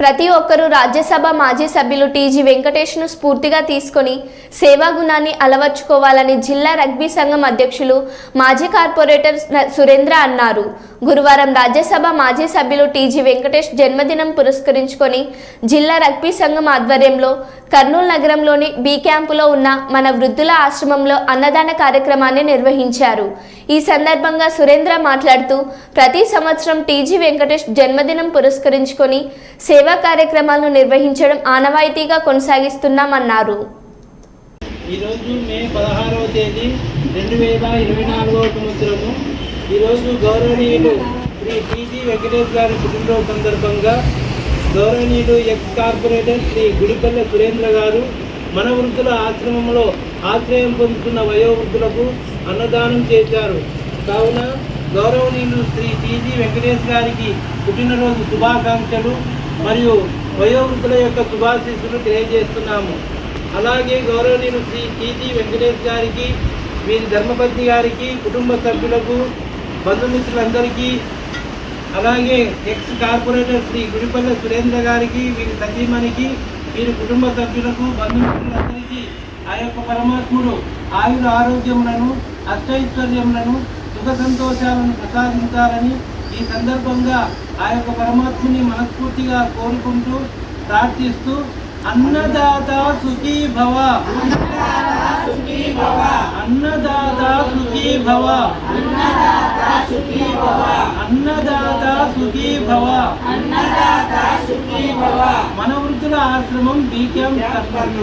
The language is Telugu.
ప్రతి ఒక్కరూ రాజ్యసభ మాజీ సభ్యులు టీజీ వెంకటేష్ను స్ఫూర్తిగా తీసుకొని సేవా గుణాన్ని అలవర్చుకోవాలని జిల్లా రగ్బీ సంఘం అధ్యక్షులు మాజీ కార్పొరేటర్ సురేంద్ర అన్నారు. గురువారం రాజ్యసభ మాజీ సభ్యులు టీజీ వెంకటేష్ జన్మదినం పురస్కరించుకొని జిల్లా రగ్బీ సంఘం ఆధ్వర్యంలో కర్నూలు నగరంలోని బి క్యాంపులో ఉన్న మన వృద్ధుల ఆశ్రమంలో అన్నదాన కార్యక్రమాన్ని నిర్వహించారు. ఈ సందర్భంగా సురేంద్ర మాట్లాడుతూ ప్రతి సంవత్సరం టీజీ వెంకటేష్ జన్మదినం పురస్కరించుకొని సేవా కార్యక్రమాలను నిర్వహించడం ఆనవాయితీగా కొనసాగిస్తున్నామన్నారు. ఈరోజు మే పదహారవ తేదీ రెండు వేల ఇరవై నాలుగవ సంవత్సరము. ఈరోజు గౌరవనీయులు శ్రీ టీజీ వెంకటేష్ గారి పుట్టినరోజు సందర్భంగా గౌరవనీయులు ఎక్స్ కార్పొరేటర్ శ్రీ గుడిపల్లె సురేంద్ర గారు మన వృద్ధుల ఆశ్రమంలో ఆశ్రయం పొందుతున్న వయోవృద్ధులకు అన్నదానం చేశారు. కావున గౌరవనీయులు శ్రీ టీజీ వెంకటేష్ గారికి పుట్టినరోజు శుభాకాంక్షలు మరియు వయోవృద్ధుల యొక్క శుభాశీస్సులు తెలియజేస్తున్నాము. అలాగే గౌరవనీయులు శ్రీ టీజీ వెంకటేష్ గారికి వీరి ధర్మపత్ని గారికి కుటుంబ సభ్యులకు బంధుమిత్రులందరికీ అలాగే ఎక్స్ కార్పొరేటర్ శ్రీ గుడిపల్లె సురేంద్ర గారికి వీరి సతీమణికి వీరి కుటుంబ సభ్యులకు బంధుమిత్రులందరికీ ఆ యొక్క పరమాత్ముడు ఆయుర ఆరోగ్యములను అష్టైశ్వర్యములను సుఖ సంతోషాలను ప్రసాదించాలని ఈ సందర్భంగా ఆ యొక్క పరమాత్ముని మనస్ఫూర్తిగా కోరుకుంటూ ప్రార్థిస్తూ అన్నదాత సుఖీ భవ. అన్నదాత సుఖీ భవ. అన్నదాత సుఖీ భవ మన వృద్ధుల ఆశ్రమం బీక్యాం కర్నూలు.